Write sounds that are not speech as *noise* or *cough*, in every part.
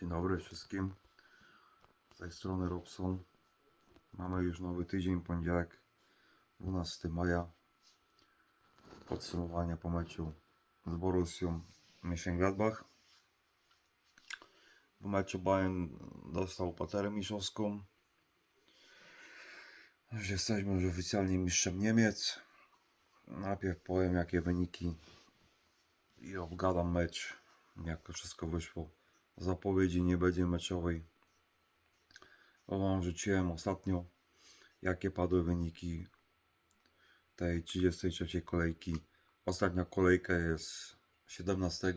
Dzień dobry wszystkim. Z tej strony Robson. Mamy już nowy tydzień, poniedziałek 12 maja. Podsumowanie po meczu z Borussią Mönchengladbach. W meczu Bayern dostał paterę mistrzowską. Już jesteśmy już oficjalnie mistrzem Niemiec. Najpierw powiem jakie wyniki i obgadam mecz, jak to wszystko wyszło. Zapowiedzi nie będzie meczowej. Bo wam rzuciłem ostatnio, jakie padły wyniki tej 33 kolejki. Ostatnia kolejka jest 17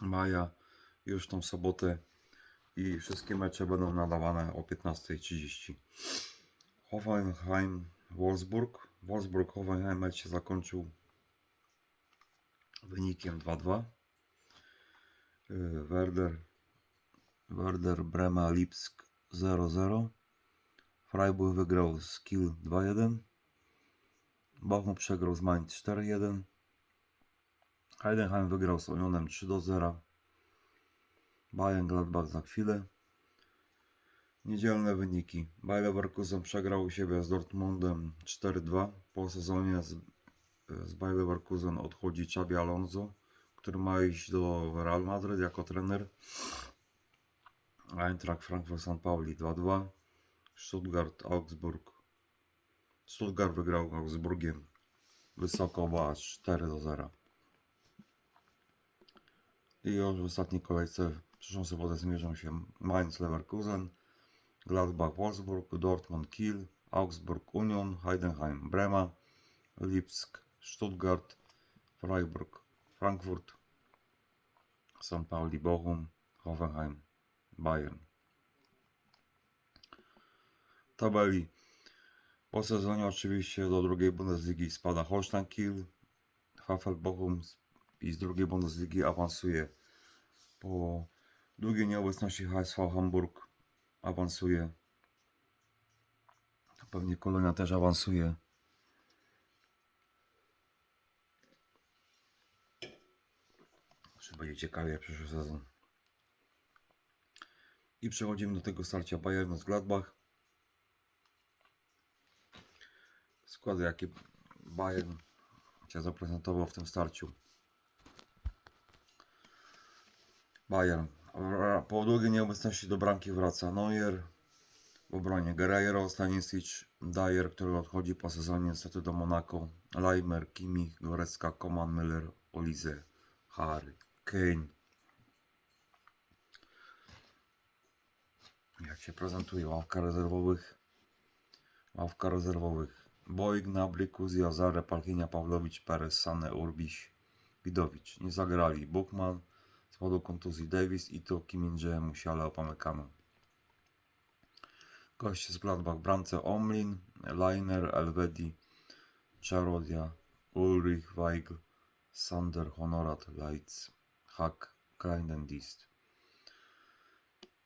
maja, już tą sobotę i wszystkie mecze będą nadawane o 15.30. Hoffenheim, Wolfsburg. Wolfsburg, Hoffenheim mecz się zakończył wynikiem 2-2. Yy, Werder, Werder Brema Lipsk 0-0. Freiburg wygrał z Kiel 2-1. Bochum przegrał z Mainz 4-1. Heidenheim wygrał z Unionem 3-0. Bayern Gladbach za chwilę. Niedzielne wyniki. Bayer Leverkusen przegrał u siebie z Dortmundem 4-2. Po sezonie z, z Bayer Leverkusen odchodzi Xabi Alonso, ma iść do Real Madrid jako trener. Eintracht Frankfurt St. Pauli 2-2. Stuttgart Augsburg. Stuttgart wygrał Augsburgiem wysoko, bo aż 4-0. I już w ostatniej kolejce w przyszłą sobotę zmierzą się Mainz Leverkusen, Gladbach Wolfsburg, Dortmund Kiel, Augsburg Union, Heidenheim Brema, Lipsk Stuttgart, Freiburg Frankfurt, St. Pauli Bochum, Hoffenheim Bayern. Tabeli po sezonie oczywiście do drugiej Bundesligi spada Holstein Kiel, Havel Bochum i z drugiej Bundesligi awansuje po długiej nieobecności HSV Hamburg awansuje. Pewnie Kolonia też awansuje. Będzie ciekawie przyszły sezon. I przechodzimy do tego starcia Bayernu z Gladbach. Składy jakie Bayern Cię zaprezentował w tym starciu. Bayern. Po długiej nieobecności do bramki wraca Neuer. W obronie Guerreiro, Stanisic, Dyer, który odchodzi po sezonie niestety do Monako. Leimer, Kimi, Gorecka, Koman, Müller, Olize, Harry, Kane. Jak się prezentuje ławka rezerwowych? Ławka rezerwowych. Boig, Nabry, Kuzi, Azare, Palkinia, Pawlowicz, Perez, Sane, Urbiś, Widowicz. Nie zagrali. Bukman, z powodu kontuzji Davis, Ito, Kiminje, Musiala, Opamecano. Goście z Gladbach, bramce Omlin, Leiner, Elvedi, Czarodia, Ulrich, Weigl, Sander, Honorat, Leitz, Hack, Kleinendist.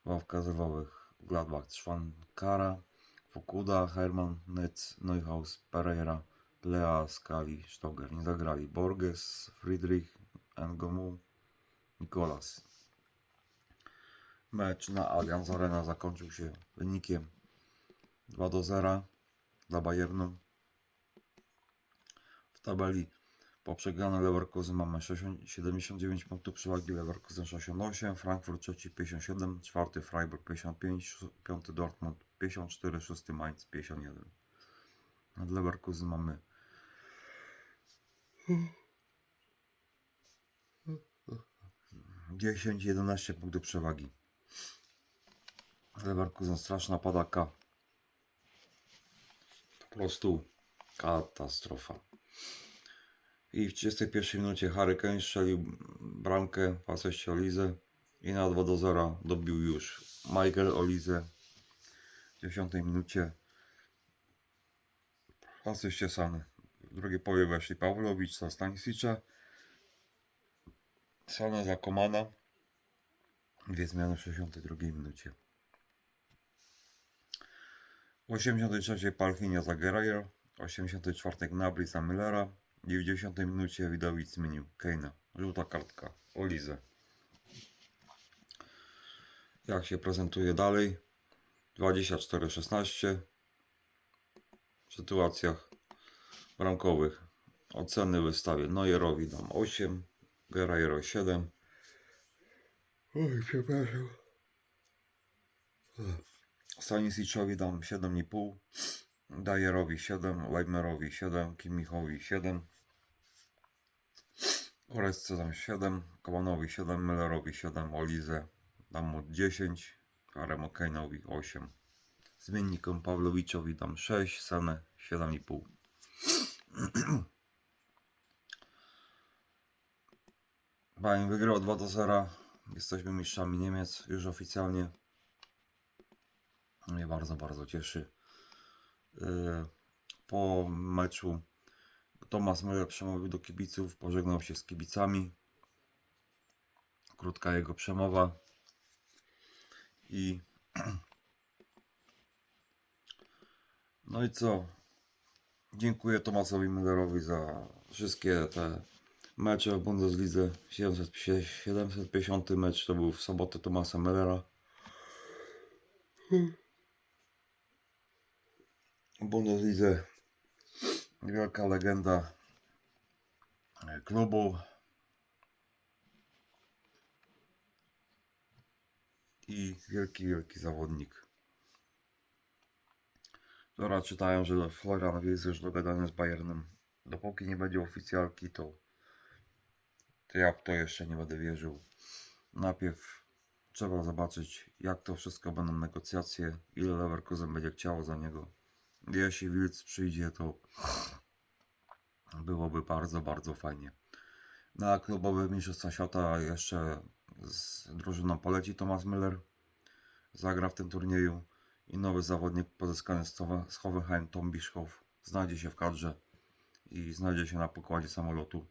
Ławka rezerwowych Gladbach, Szwankara, Fukuda, Herman, Netz, Neuhaus, Pereira, Lea, Skali, Stoger. Nie zagrali. Borges, Friedrich, Ngomu, Nikolas. Mecz na Allianz Arena zakończył się wynikiem 2 do 0 dla Bayernu. W tabeli po przegranej Leverkusen mamy 60 79 punktów przewagi, Leverkusen 68, Frankfurt trzeci 57, czwarty Freiburg 55, piąty Dortmund 54, szósty Mainz 51. Nad Leverkusen mamy dziesięć, 11 punktów przewagi. Leverkusen straszna padaka. Po prostu katastrofa. I w 31 minucie Harry Kane strzelił bramkę w asyście Olize i na 2 do 0 dobił już Michael Olize w 10 minucie w asyście Sany. W drugiej połowie weszli Pawlowicz za Stanisicza, Sana za Komana. Dwie zmiany w 62 minucie. W 83 Palchinia za Guerrero, w 84 Gnabry za Müllera, w 90 minucie Widowicz zmienił Keina. Żółta kartka. Olize. jak się prezentuje dalej. 24-16 w sytuacjach bramkowych. Oceny wystawię Neuerowi dam 8, Guerreiro 7. Oj, przepraszam. Stanisiczowi dam 7,5, Dajerowi 7, Weimerowi 7, Kimichowi 7, Oresce dam 7, Kowanowi 7, Millerowi 7, Olizę dam mu 10, Karemu Kane'owi 8. Zmiennikom Pawlowiczowi dam 6, Senę 7,5. Bayern wygrał 2 do 0. Jesteśmy mistrzami Niemiec już oficjalnie. Mnie bardzo, bardzo cieszy. Yy, Po meczu Tomasz Müller przemówił do kibiców, pożegnał się z kibicami. Krótka jego przemowa. I *clears throat* no i co? Dziękuję Tomasowi Müllerowi za wszystkie te mecze w Bundeslidze. 700 750 mecz to był w sobotę Tomasa Müllera. W Bundeslidze wielka legenda klubu i wielki, wielki zawodnik. Wczoraj czytałem, że Florian jest już dogadany z Bayernem. Dopóki nie będzie oficjalki, to, to ja w to jeszcze nie będę wierzył. Najpierw trzeba zobaczyć, jak to wszystko będą negocjacje, ile Leverkusen będzie chciało za niego. Jeśli Wilc przyjdzie, to byłoby bardzo, bardzo fajnie. Na klubowe Mistrzostwa Świata jeszcze z drużyną poleci Thomas Müller. Zagra w tym turnieju i nowy zawodnik pozyskany z Hoffenheim, Tom Bischhoff, znajdzie się w kadrze i znajdzie się na pokładzie samolotu.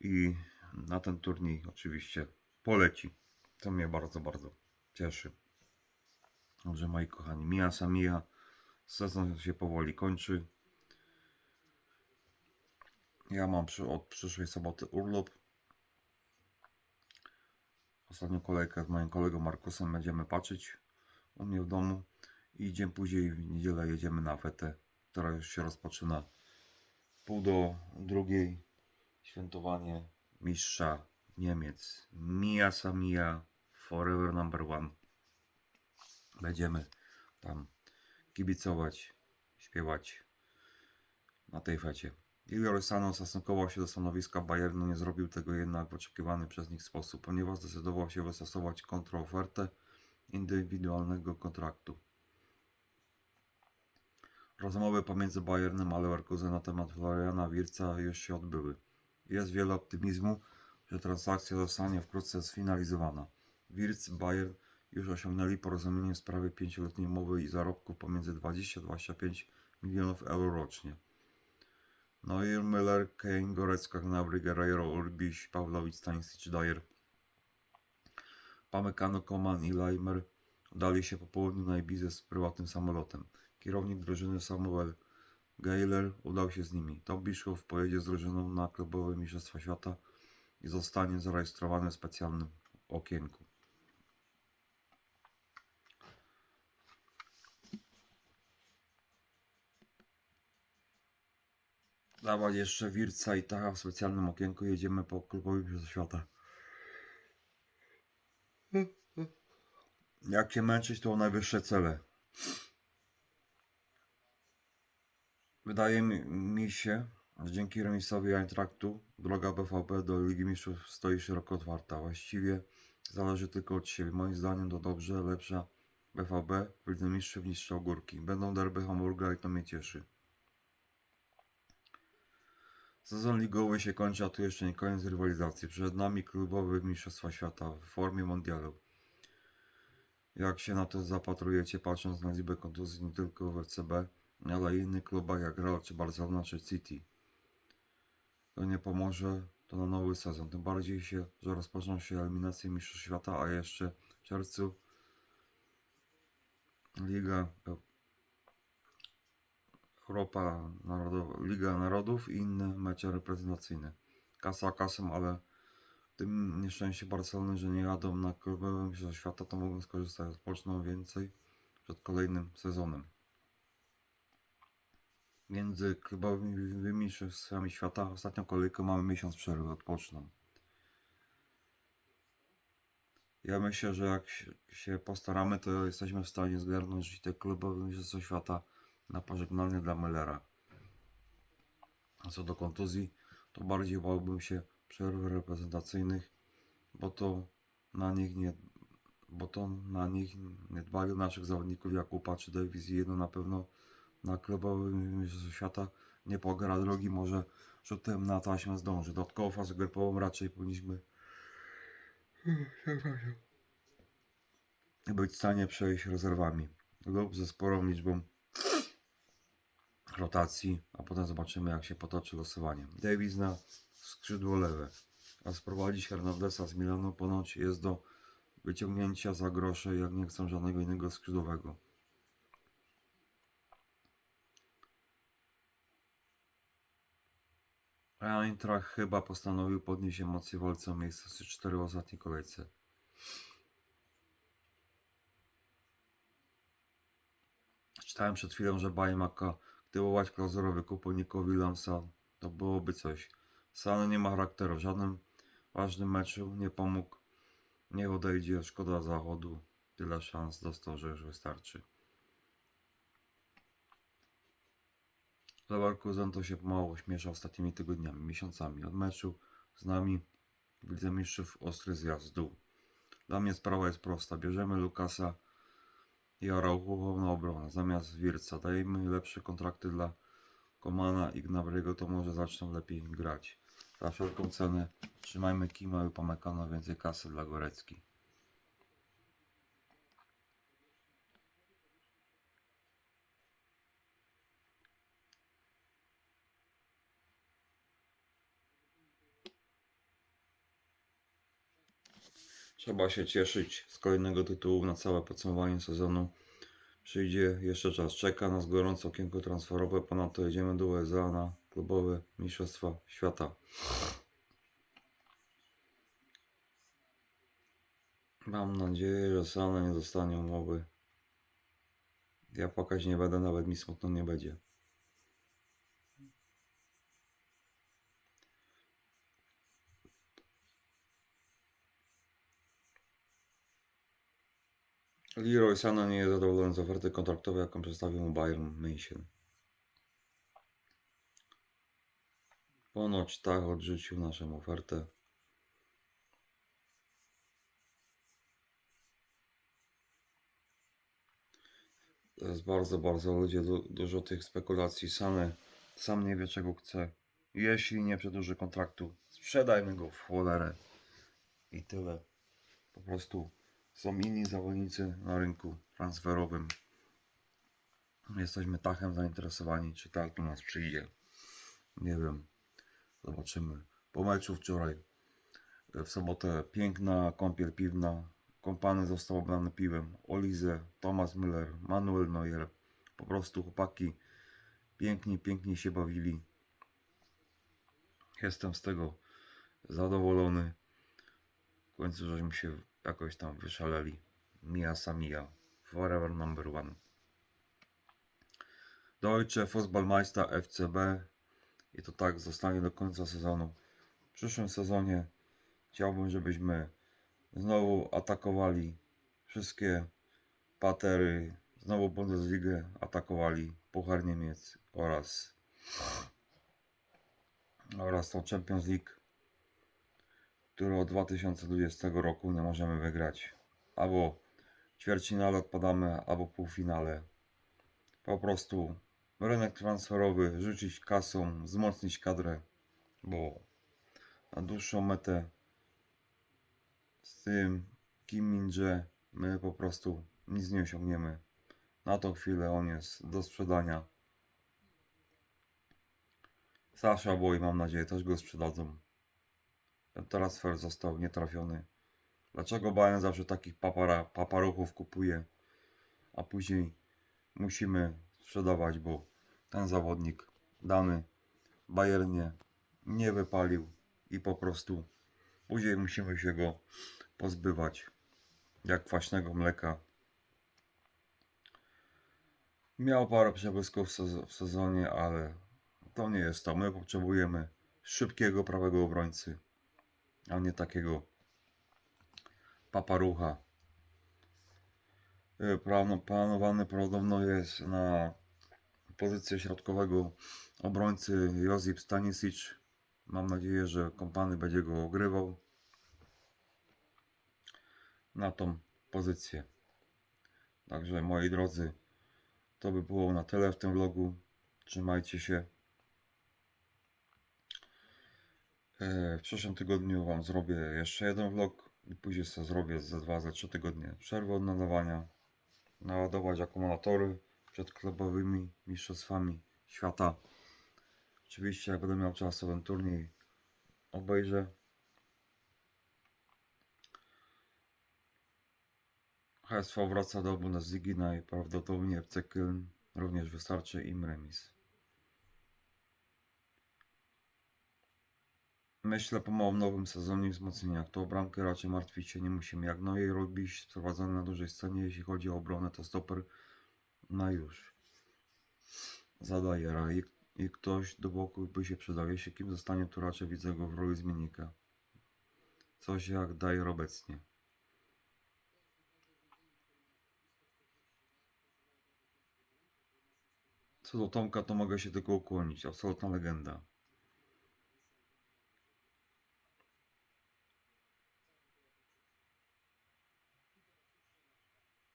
I na ten turniej oczywiście poleci. To mnie bardzo, bardzo cieszy. Dobrze, moi kochani, mija samija. Sezon się powoli kończy. Ja mam przy, od przyszłej soboty urlop. Ostatnią kolejkę z moim kolegą Markusem będziemy patrzeć u mnie w domu. I dzień później w niedzielę jedziemy na fetę, która już się rozpoczyna. Pół do drugiej świętowanie mistrza Niemiec. Mia Samia Forever Number One. Będziemy tam kibicować, śpiewać na tej fecie. Igor Sano zastosował się do stanowiska Bayernu, nie zrobił tego jednak w oczekiwany przez nich sposób, ponieważ zdecydował się wystosować kontroofertę indywidualnego kontraktu. Rozmowy pomiędzy Bayernem a Leverkusen na temat Floriana Wirca już się odbyły. Jest wiele optymizmu, że transakcja zostanie wkrótce sfinalizowana. Wirc Bayern już osiągnęli porozumienie w sprawie pięcioletniej umowy i zarobków pomiędzy 20-25 milionów euro rocznie. Neuer, Müller, Kane, Gorecka, Gnabry, Guerreiro, Urbiś, Pawlowicz, Stanisic, Dyer, Pamecano, Koman i Leimer udali się po południu na Ibizę z prywatnym samolotem. Kierownik drużyny Samuel Geiler udał się z nimi. Tom Bischoff pojedzie z drużyną na klubowe Mistrzostwa Świata i zostanie zarejestrowany w specjalnym okienku. Dawać jeszcze Wirca i Tacha w specjalnym okienku. Jedziemy po klubowym Mistrzostwa Świata. Jak się męczyć, to najwyższe cele. Wydaje mi, się, że dzięki remisowi Eintraktu droga BVB do Ligi Mistrzów stoi szeroko otwarta. Właściwie zależy tylko od siebie. Moim zdaniem to dobrze, lepsza BVB w Lidze Mistrzów niż Strzałgórki. Będą derby Hamburga i to mnie cieszy. Sezon ligowy się kończy, a tu jeszcze nie koniec rywalizacji. Przed nami klubowe Mistrzostwa Świata w formie mondialu. Jak się na to zapatrujecie, patrząc na liczbę kontuzji nie tylko w FCB, ale i innych klubach jak Real czy Barcelona czy City? To nie pomoże to na nowy sezon. Tym bardziej się, że rozpoczną się eliminacje Mistrzostw Świata, a jeszcze w czerwcu Liga Europa Liga Narodów i inne mecze reprezentacyjne. Kasa kasą, ale tym nieszczęście Barcelony, że nie jadą na klubowe mistrzostwa świata, to mogą skorzystać, rozpoczną więcej przed kolejnym sezonem. Między klubowymi mistrzostwami świata ostatnią kolejkę mamy miesiąc przerwy, odpoczną. Ja myślę, że jak się- się postaramy, to jesteśmy w stanie zgarnąć te klubowe mistrzostwa świata na pożegnanie dla Müllera. A co do kontuzji, to bardziej bałbym się przerw reprezentacyjnych, bo to na nich nie, bo to na nich nie dbali naszych zawodników Jakuba czy Davis i jedno na pewno na klubowym mistrzostwie świata nie pogra drogi, może rzutem na taśmę zdąży. Dodatkowo fazę grupową raczej powinniśmy być w stanie przejść rezerwami lub ze sporą liczbą rotacji, a potem zobaczymy jak się potoczy losowanie. Davis na skrzydło lewe, a sprowadzić Hernandesa z Milanu ponoć jest do wyciągnięcia za grosze, jak nie chcą żadnego innego skrzydłowego. Eintracht chyba postanowił podnieść emocje walce o miejsce z 4 w ostatniej kolejce. Czytałem przed chwilą, że Bayern klauzulę wykupu Nico Williamsa. To byłoby coś. Sany nie ma charakteru. W żadnym ważnym meczu nie pomógł. Niech odejdzie. Szkoda zachodu. Tyle szans dostał, że już wystarczy. Leverkusen to się pomału śmiesza ostatnimi tygodniami, miesiącami. Od meczu z nami w Lidze Mistrzów ostry zjazd w dół. Dla mnie sprawa jest prosta. Bierzemy Lukasa i Araujo na obronę zamiast Wirca. Dajemy lepsze kontrakty dla Komana i Gnabry'ego, to może zaczną lepiej grać. Za wszelką cenę trzymajmy Kima i Upamecana więcej kasy dla Gorecki. Trzeba się cieszyć z kolejnego tytułu na całe podsumowanie sezonu. Przyjdzie jeszcze czas. Czeka nas gorące okienko transferowe. Ponadto jedziemy do USA na klubowe Mistrzostwa Świata. Mam nadzieję, że Sana nie dostanie umowy. Ja płakać nie będę, nawet mi smutno nie będzie. Leroy Sana nie jest zadowolony z oferty kontraktowej, jaką przedstawił mu Bayern München. Ponoć tak odrzucił naszą ofertę. To jest bardzo, bardzo ludzie, du dużo tych spekulacji. Sany sam nie wie czego chce. Jeśli nie przedłuży kontraktu, sprzedajmy go w cholerę. I tyle. Po prostu są inni zawodnicy na rynku transferowym. Jesteśmy tachem zainteresowani, czy tak do nas przyjdzie. Nie wiem. Zobaczymy. Po meczu wczoraj, w sobotę, piękna kąpiel piwna. Kompany został oblany piwem. Olize, Thomas Müller, Manuel Neuer. Po prostu chłopaki pięknie, pięknie się bawili. Jestem z tego zadowolony. W końcu żeśmy się jakoś tam wyszaleli. Mia Samia. Forever number one. Deutsche Fußballmeister FCB. I to tak zostanie do końca sezonu. W przyszłym sezonie chciałbym, żebyśmy znowu atakowali wszystkie patery, znowu Bundesligę atakowali, Puchar Niemiec oraz oraz tą Champions League, którą od 2020 roku nie możemy wygrać. Albo w ćwierćfinale odpadamy, albo półfinale. Po prostu rynek transferowy, rzucić kasą, wzmocnić kadrę, bo na dłuższą metę z tym Kim Min-jae my po prostu nic nie osiągniemy. Na tą chwilę on jest do sprzedania. Sasha Boy, mam nadzieję, też go sprzedadzą. Ten transfer został nietrafiony. Dlaczego Bayern zawsze takich papara, paparuchów kupuje, a później musimy sprzedawać, bo ten zawodnik dany Bayernie nie wypalił i po prostu Później musimy się go pozbywać, jak kwaśnego mleka. Miał parę przebłysków w sez- w sezonie, ale to nie jest to. My potrzebujemy szybkiego prawego obrońcy, a nie takiego paparucha. Y, planu- Planowany podobno jest na pozycję środkowego obrońcy Josip Stanisic. Mam nadzieję, że kompany będzie go ogrywał na tą pozycję. Także moi drodzy, to by było na tyle w tym vlogu. Trzymajcie się. W przyszłym tygodniu Wam zrobię jeszcze jeden vlog i później sobie zrobię ze dwa, ze trzy tygodnie przerwy od nadawania. Naładować akumulatory przed klubowymi mistrzostwami świata. Oczywiście jak będę miał czas, to ten turniej obejrzę. HSV wraca do Bundesligi najprawdopodobniej FC Köln również wystarczy im remis. Myślę pomału w nowym sezonie wzmocnienia. Kto o bramkę raczej martwić się nie musimy. Jak Neuer robić sprowadzony na dużej scenie, jeśli chodzi o obronę, to stoper na już. Zadaje i, i ktoś do boku by się przydał. Jeśli kim zostanie, to raczej widzę go w roli zmiennika. Coś jak daje obecnie. Co do Tomka, to mogę się tylko ukłonić. Absolutna legenda.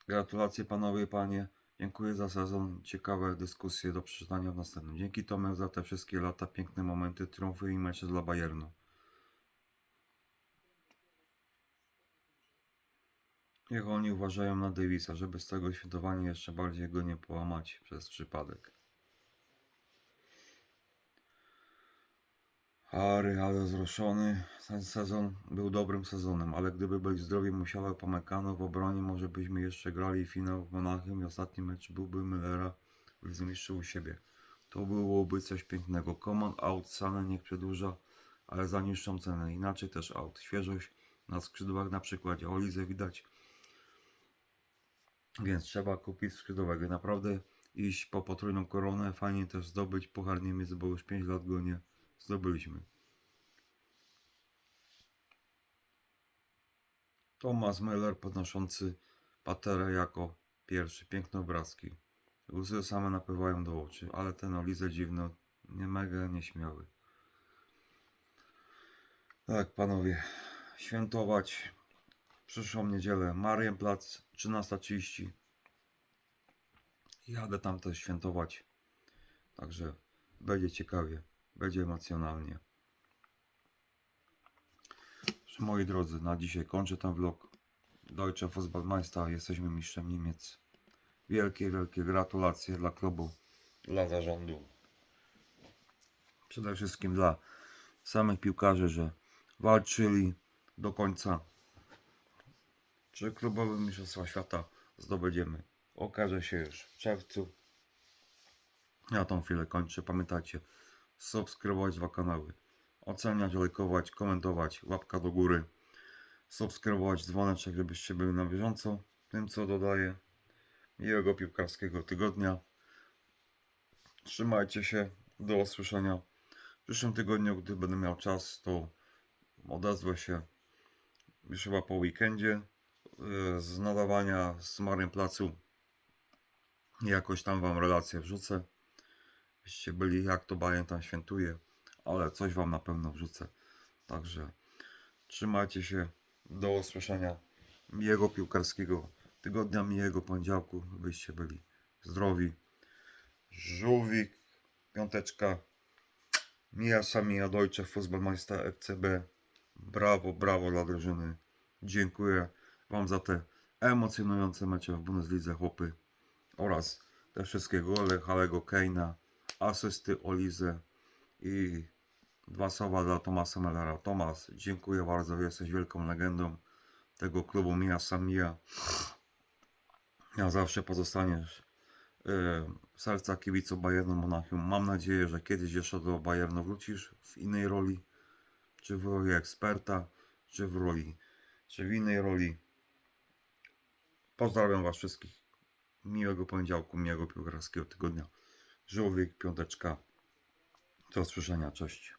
Gratulacje panowie panie. Dziękuję za sezon. Ciekawe dyskusje do przeczytania w następnym. Dzięki Tomek za te wszystkie lata, piękne momenty, triumfy i mecze dla Bayernu. Niech oni uważają na Davisa, żeby z tego świętowania jeszcze bardziej go nie połamać przez przypadek. Harry, ale wzruszony. Ten sezon był dobrym sezonem, ale gdyby byli zdrowi musiały Pamekano w obronie, może byśmy jeszcze grali finał w Monachium i ostatni mecz byłby Müllera w zmistrzu u siebie. To byłoby coś pięknego. Command out, Sane niech przedłuża, ale za niższą cenę. Inaczej też out. Świeżość na skrzydłach na przykładzie Olize widać. Więc trzeba kupić skrzydłowego. Naprawdę iść po potrójną koronę. Fajnie też zdobyć Puchar Niemiec, bo już 5 lat go nie zdobyliśmy. Thomas Müller podnoszący paterę jako pierwszy. Piękne obrazki. Łzy same napływają do oczu, ale ten Olize dziwno, nie mega nieśmiały. Tak, panowie, świętować przyszłą niedzielę Marienplatz 13.30. Jadę tam też świętować. Także będzie ciekawie, będzie emocjonalnie. Moi drodzy, na dzisiaj kończę ten vlog. Deutsche Fußballmeister, jesteśmy mistrzem Niemiec. Wielkie, wielkie gratulacje dla klubu, dla zarządu. Przede wszystkim dla samych piłkarzy, że walczyli do końca. Czy klubowe mistrzostwa świata zdobędziemy? Okaże się już w czerwcu. Ja tą chwilę kończę. Pamiętajcie, subskrybować dwa kanały. Oceniać, lajkować, komentować, łapka do góry. Subskrybować dzwoneczek, żebyście byli na bieżąco tym, co dodaję. Miłego piłkarskiego tygodnia. Trzymajcie się. Do usłyszenia. W przyszłym tygodniu, gdy będę miał czas, to odezwę się już chyba po weekendzie yy, z nadawania z Mariem Placu. Jakoś tam wam relację wrzucę. Byście byli jak to Bayern tam świętuje, ale coś wam na pewno wrzucę. Także trzymajcie się. Do usłyszenia. Miłego piłkarskiego tygodnia, miłego poniedziałku, byście byli zdrowi. Żółwik, piąteczka. Mija Samija Deutsche Fußballmeister FCB. Brawo, brawo dla drużyny. Dziękuję Wam za te emocjonujące mecze w Bundeslidze, chłopy. Oraz te wszystkie gole Halego Keina, asysty Olize i dwa słowa dla Tomasa Mellera. Tomas, dziękuję bardzo, jesteś wielką legendą tego klubu Mija Samija. Ja zawsze pozostaniesz w sercach kibiców Bayernu Monachium. Mam nadzieję, że kiedyś jeszcze do Bayernu wrócisz w innej roli, czy w roli eksperta, czy w roli, czy w innej roli. Pozdrawiam Was wszystkich. Miłego poniedziałku, miłego piłkarskiego tygodnia. Żółwik, piąteczka. Do usłyszenia, cześć.